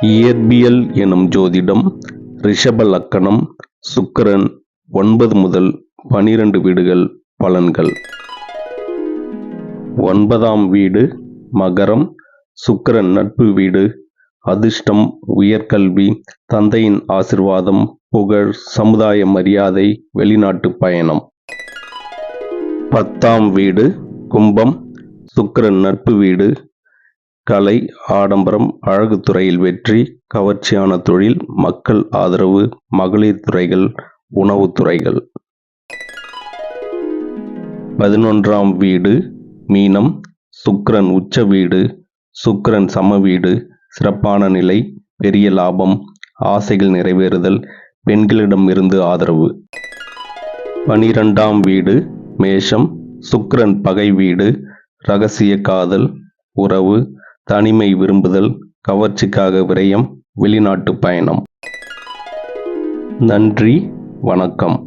இயற்பியல் எனும் ஜோதிடம் ரிஷப லக்கணம் சுக்கிரன் ஒன்பது முதல் பனிரெண்டு வீடுகள் பலன்கள். ஒன்பதாம் வீடு மகரம் சுக்கிரன் நட்பு வீடு அதிர்ஷ்டம் உயர்கல்வி தந்தையின் ஆசிர்வாதம் புகழ் சமுதாய மரியாதை வெளிநாட்டு பயணம். பத்தாம் வீடு கும்பம் சுக்கரன் நட்பு வீடு கலை ஆடம்பரம் அழகு துறையில் வெற்றி கவர்ச்சியான தொழில் மக்கள் ஆதரவு மகளிர் துறைகள் உணவு துறைகள். பதினொன்றாம் வீடு மீனம் சுக்கிரன் உச்ச வீடு சுக்ரன் சம வீடு சிறப்பான நிலை பெரிய லாபம் ஆசைகள் நிறைவேறுதல் பெண்களிடம் இருந்து ஆதரவு. பனிரெண்டாம் வீடு மேஷம் சுக்ரன் பகை வீடு ரகசிய காதல் உறவு தனிமை விரும்புதல் கவர்ச்சிக்காக விரயம் வெளிநாட்டு பயணம். நன்றி வணக்கம்.